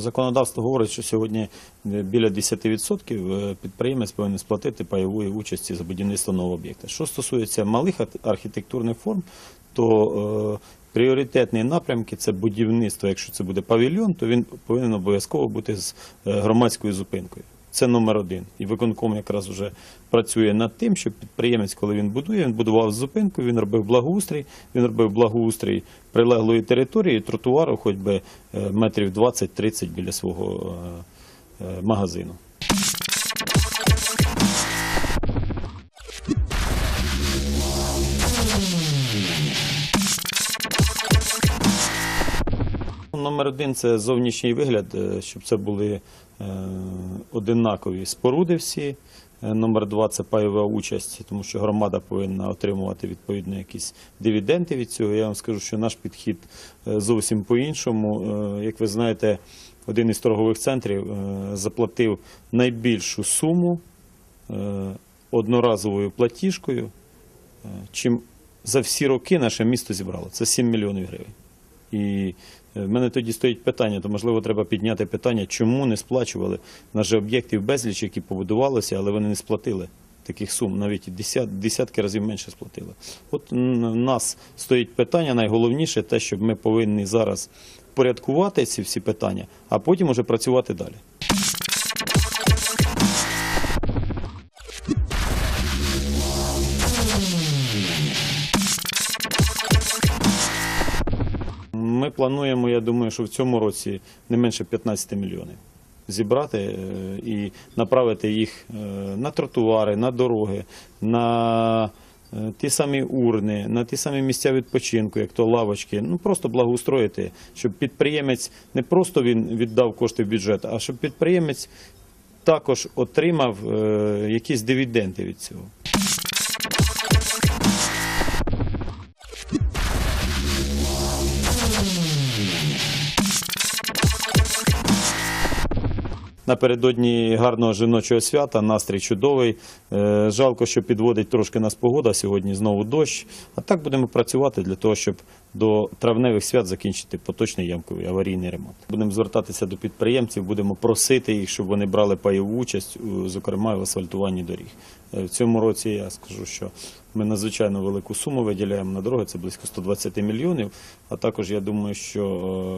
Законодавство говорить, що сьогодні е, біля 10% е, підприємець повинен сплатити пайової участі за будівництво нового об'єкта. Що стосується малих архітектурних форм, то е, пріоритетні напрямки це будівництво. Якщо це буде павільйон, то він повинен обов'язково бути з громадською зупинкою. Це номер один. І виконком якраз вже працює над тим, щоб підприємець, коли він будує, він будував зупинку, він робив благоустрій, він робив благоустрій прилеглої території, тротуару, хоч би е, метрів 20-30 біля свого е, е, магазину. Номер один це зовнішній вигляд, е, щоб це були е, одинакові споруди всі. Е, Номер два це пайова участь, тому що громада повинна отримувати відповідно якісь дивіденди від цього. Я вам скажу, що наш підхід зовсім по-іншому. Як ви знаєте, один із торгових центрів заплатив найбільшу суму одноразовою платіжкою, чим за всі роки наше місто зібрало. Це 7 мільйонів гривень. І е, в мене тоді стоїть питання, то можливо треба підняти питання, чому не сплачували на же об'єктів безліч, які побудувалися, але вони не сплатили таких сум, навіть десят, десятки разів менше сплатили. От в нас стоїть питання, найголовніше те, щоб ми повинні зараз порядкувати ці всі питання, а потім уже працювати далі. Ми плануємо, я думаю, що в цьому році не менше 15 мільйонів зібрати е, і направити їх е, на тротуари, на дороги, на е, ті самі урни, на ті самі місця відпочинку, як то лавочки. Ну просто благоустроїти, щоб підприємець не просто він віддав кошти в бюджет, а щоб підприємець також отримав якісь дивіденди від цього. Напередодні гарного жіночого свята, настрій чудовий. Е, Жалко, що підводить трошки нас погода. Сьогодні знову дощ. А так будемо працювати для того, щоб до травневих свят закінчити поточний ямковий аварійний ремонт. Будемо звертатися до підприємців, будемо просити їх, щоб вони брали пайову участь, зокрема в асфальтуванні доріг. Е, В цьому році я скажу, що ми надзвичайно велику суму виділяємо на дороги, це близько 120 мільйонів. А також я думаю, що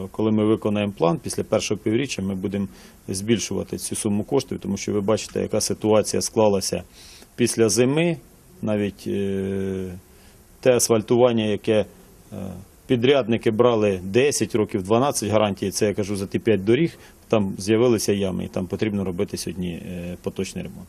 е, коли ми виконаємо план, після першого півріччя ми будемо збільшувати цю суму коштів, тому що ви бачите, яка ситуація склалася після зими, навіть е, те асфальтування, яке підрядники брали 10 років, 12 гарантій, це я кажу за ті 5 доріг, там з'явилися ями, і там потрібно робити сьогодні е, поточний ремонт.